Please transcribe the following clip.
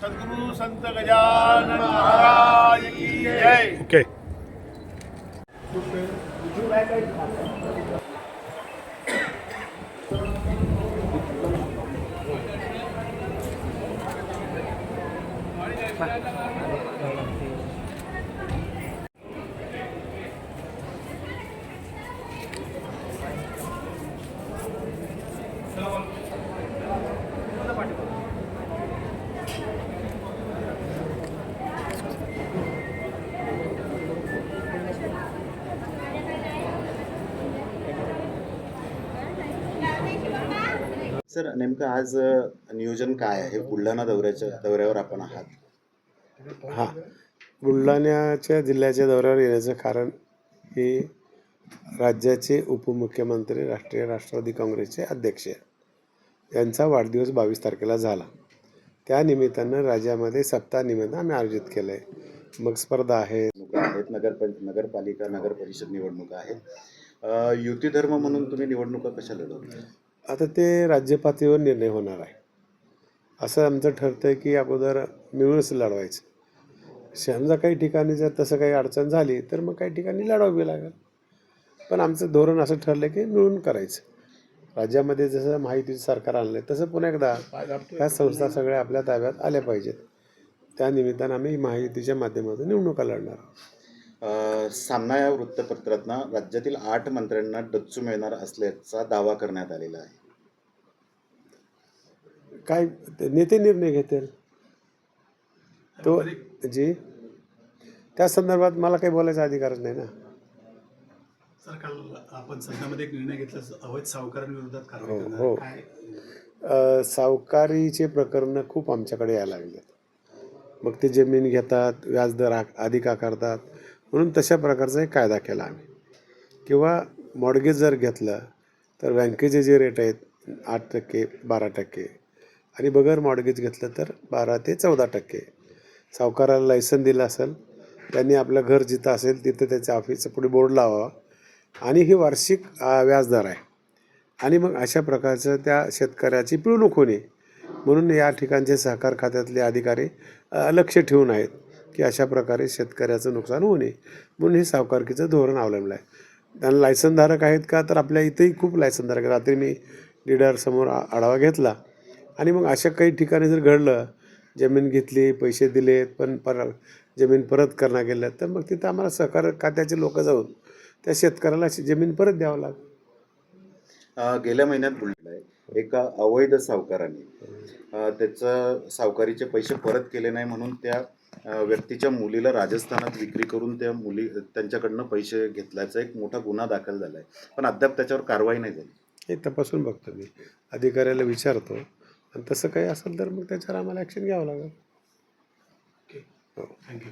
सद्गुरु संत गजानन महाराज की जय. Okay sir नेमकं आज नियोजन काय आहे? बुलढाणा दौऱ्याच्या दौऱ्यावर आपण आहात. हां. बुलढाण्याच्या जिल्ह्याच्या दौऱ्यावर येण्याचं कारण हे राज्याचे उपमुख्यमंत्री राष्ट्रीय राष्ट्रवादी काँग्रेसचे अध्यक्ष यांचा वाढदिवस बावीस तारखेला झाला. त्या निमित्तानं राज्यामध्ये सप्ताह निमित्त आम्ही आयोजित केलं आहे मग स्पर्धा आहेत. नगर नगरपालिका नगर परिषद निवडणुका आहेत. युती धर्म म्हणून तुम्ही निवडणुका कशा लढवता? आता ते राज्य पातळीवर निर्णय होणार आहे. असं आमचं ठरतं आहे की अगोदर मिळूनच लढवायचं. समजा काही ठिकाणी जर तसं काही अडचण झाली तर मग काही ठिकाणी लढवावी लागेल. पण आमचं धोरण असं ठरलं की मिळून करायचं. राज्यामध्ये जसं माहितीचं सरकार आणलं तसं पुन्हा एकदा ह्या संस्था सगळ्या आपल्या ताब्यात आल्या पाहिजेत. त्यानिमित्तानं आम्ही माहितीच्या माध्यमातून निवडणुका लढणार आहोत. सामना या वृत्तपत्रातनं राज्यातील आठ मंत्र्यांना डच्चू मिळणार असल्याचा दावा करण्यात आलेला आहे. काय ते नेते निर्णय घेतील? तो जी? त्या संदर्भात मला काही बोलायचा अधिकारच नाही ना? सर काल आपण सदनामध्ये एक निर्णय घेतला अवैध सावकारांविरोधात कारवाई हो, हो. सावकारीचे प्रकरणं खूप आमच्याकडे यायला लागलेत. मग ते जमीन घेतात व्याजदर अधिक आकारतात. म्हणून तशा प्रकारचा एक कायदा केला आम्ही. किंवा मॉडगेज जर घेतलं तर बँकेचे जे रेट आहेत आठ टक्के बारा टक्के. आणि बगर मॉडगेज घेतलं तर बारा ते चौदा टक्के. सावकाराला लायसन दिलं असेल त्यांनी आपलं घर जिथं असेल तिथं त्याच्या ऑफिसचं पुढे बोर्ड लावावा. आणि ही वार्षिक व्याजदर आहे. आणि मग अशा प्रकारचं त्या शेतकऱ्याची पिळवणूक होणे म्हणून या ठिकाणचे सहकार खात्यातले अधिकारी लक्ष ठेवून आहेत. की अशा प्रकारे शेतकऱ्याचं नुकसान होऊ नये म्हणून हे सावकारकीचं धोरण अवलंबलं आहे. त्यांना लायसनधारक आहेत का? तर आपल्या इथेही खूप लायसनधारक आहेत. रात्री मी लिडरसमोर आढावा घेतला. आणि मग अशा काही ठिकाणी जर घडलं जमीन घेतली पैसे दिलेत पण पर जमीन परत करणं गेलं तर मग तिथं आम्हाला सहकार खात्याचे लोक जाऊन त्या शेतकऱ्याला अशी जमीन परत द्यावं लागेल. गेल्या महिन्यात बुलढाणा एका अवैध सावकाराने त्याचं सावकारीचे पैसे परत केले नाही म्हणून त्या व्यक्तीच्या मुलीला राजस्थानात विक्री करून त्या मुली त्यांच्याकडनं पैसे घेतल्याचा एक मोठा गुन्हा दाखल झाला आहे पण अद्याप त्याच्यावर कारवाई नाही झाली. हे तपासून बघतो मी. अधिकाऱ्याला विचारतो. आणि तसं काही असेल तर मग त्याच्यावर आम्हाला ॲक्शन घ्यावं लागेल. थँक्यू